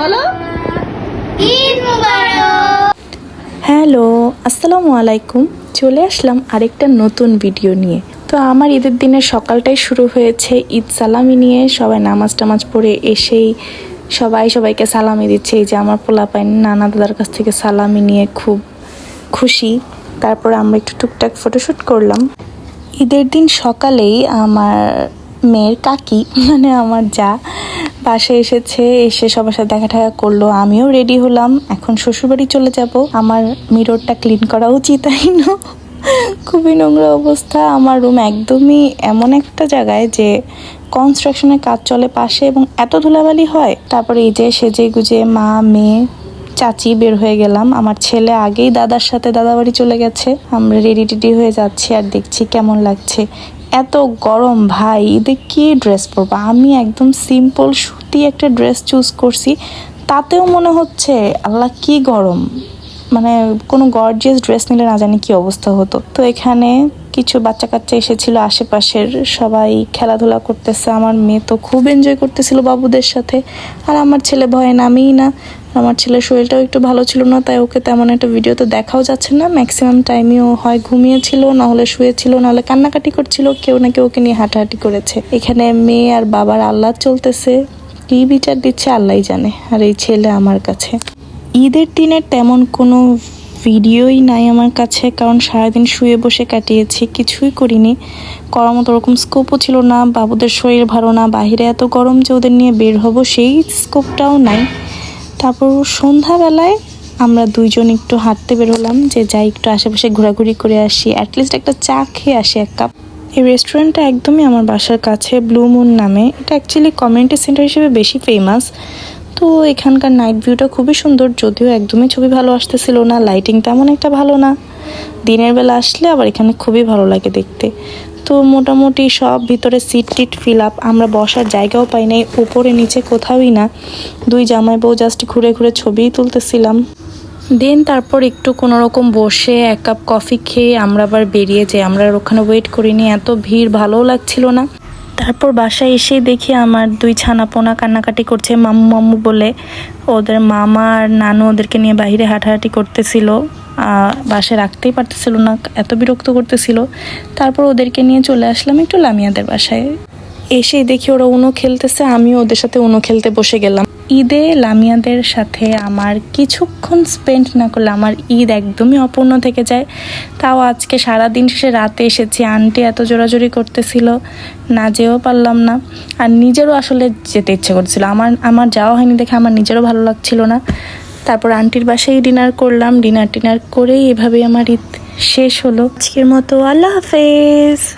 বলো। ঈদ মুবারক। হ্যালো আসসালামু আলাইকুম। চলে আসলাম আরেকটা নতুন ভিডিও নিয়ে। তো আমার ঈদের দিনের সকালটাই শুরু হয়েছে ঈদ সালামি নিয়ে। সবাই নামাজ টামাজ পড়ে এসেই সবাই সবাইকে সালামি দিচ্ছে। এই যে আমার পোলাপাইন নানা দাদার কাছ থেকে সালামি নিয়ে খুব খুশি। তারপর আমরা একটু টুকটাক ফটোশ্যুট করলাম। ঈদের দিন সকালেই আমার মেয়ের কাকি মানে আমার যা বাসায় এসেছে, এসে সবার সাথে দেখা টাকা করল। আমিও রেডি হলাম। এখন শ্বশুরবাড়ি চলে যাব। আমার মিররটা ক্লিন করা উচিত, তাই না? খুবই নোংরা অবস্থা। আমার রুম একদমই এমন একটা জায়গায় যে কনস্ট্রাকশনের কাজ চলে পাশে এবং এত ধুলাবালি হয়। তারপরে এই যে সেজে গুজে মা, মেয়ে, চাচি বের হয়ে গেলাম। আমার ছেলে আগেই দাদার সাথে দাদা বাড়ি চলে গেছে। আমরা রেডি টেডি হয়ে যাচ্ছি আর দেখছি কেমন লাগছে। এত গরম, ভাই ঈদে কি ড্রেস পরবো? আমি একদম সিম্পল সুতি একটা ড্রেস চুজ করছি, তাতেও মনে হচ্ছে, আল্লাহ, কি গরম। মানে কোনো গর্জিয়াস ড্রেস নিলে না জানি কি অবস্থা হতো। তো এখানে কিছু বাচ্চা কাচ্চা এসেছিল আশেপাশের, সবাই খেলাধুলা করতেছে। আমার মেয়ে তো খুব এনজয় করতেছিল বাবুদের সাথে। আর আমার ছেলে ভয়ে নামেই না। আমার ছেলের শরীরটাও একটু ভালো ছিল না, তাই ওকে তেমন একটা ভিডিও তো দেখাও যাচ্ছে না। ম্যাক্সিমাম টাইমই ও হয় ঘুমিয়েছিল না হলে শুয়েছিল না হলে কান্নাকাটি করছিল। কেউ না কেউ ওকে নিয়ে হাঁটাহাঁটি করেছে। এখানে মেয়ে আর বাবার আল্লাহ চলতেছে। কি বিচার দিচ্ছে আল্লাহই জানে। আর এই ছেলে আমার কাছে। ঈদের দিনের তেমন কোনো ভিডিওই নাই আমার কাছে, কারণ সারাদিন শুয়ে বসে কাটিয়েছি, কিছুই করিনি। করার মতো ওরকম স্কোপও ছিল না, বাবুদের শরীর ভালো না বাইরে এত গরম যে ওদের নিয়ে বের হব, সেই স্কোপটাও নাই। তারপর সন্ধ্যাবেলায় আমরা দুইজন একটু হাঁটতে বেরোলাম, যে যাই একটু আশেপাশে ঘোরাঘুরি করে আসি অ্যাটলিস্ট একটা চা খেয়ে আসি এক কাপ। এই রেস্টুরেন্টটা একদমই আমার বাসার কাছে ব্লু মুন নামে। এটা অ্যাকচুয়ালি কমিউনিটি সেন্টার হিসেবে বেশি ফেমাস তো এখানকার নাইট ভিউটা খুবই সুন্দর, যদিও একদমই ছবি ভালো আসতেছিল না লাইটিং তেমন একটা ভালো না। দিনের বেলা আসলে আবার এখানে খুবই ভালো লাগে দেখতে। তো মোটামুটি সব ভিতরে সিট টিট ফিল আপ আমরা বসার জায়গাও পাই নাই, উপরে নিচে কোথাওই না। দুই জামাই বউ জাস্ট ঘুরে ঘুরে ছবিই তুলতেছিলাম। দেন তারপর একটু কোনো রকম বসে এক কাপ কফি খেয়ে আমরা আবার বেরিয়ে যাই, আমরা ওখানে ওয়েট করিনি, এত ভিড়, ভালোও লাগছিল না। তারপর বাসায় এসে দেখি আমার দুই ছানাপোনা কান্নাকাটি করছে মাম্মু মাম্মু বলে। ওদের মামা আর নানু ওদেরকে নিয়ে বাহিরে হাঁটাহাঁটি করতেছিল। বাসে রাখতেই পারতেছিল না, এত বিরক্ত করতেছিল। তারপর ওদেরকে নিয়ে চলে আসলাম একটু লামিয়াদের বাসায়। এসে দেখি ওরা উনো খেলতেছে, আমিও ওদের সাথে উনো খেলতে বসে গেলাম। ঈদে লামিয়াদের সাথে আমার কিছুক্ষণ স্পেন্ড না করলে আমার ঈদ একদমই অপূর্ণ থেকে যায়। তাও আজকে সারা দিন শেষে রাতে এসেছি, আন্টি এত জোরাজোরি করতেছিল, না যেও পারলাম না। আর নিজেরও আসলে যেতে ইচ্ছে করছিল। আমার আমার যাওয়া হয়নি দেখে আমার নিজেরও ভালো লাগছিল না। তারপর আন্টির বাসায় ডিনার করলাম। ডিনার টিনার করেই এভাবেই আমার ঈদ শেষ হলো। আজকের মতো আল্লাহ হাফেজ।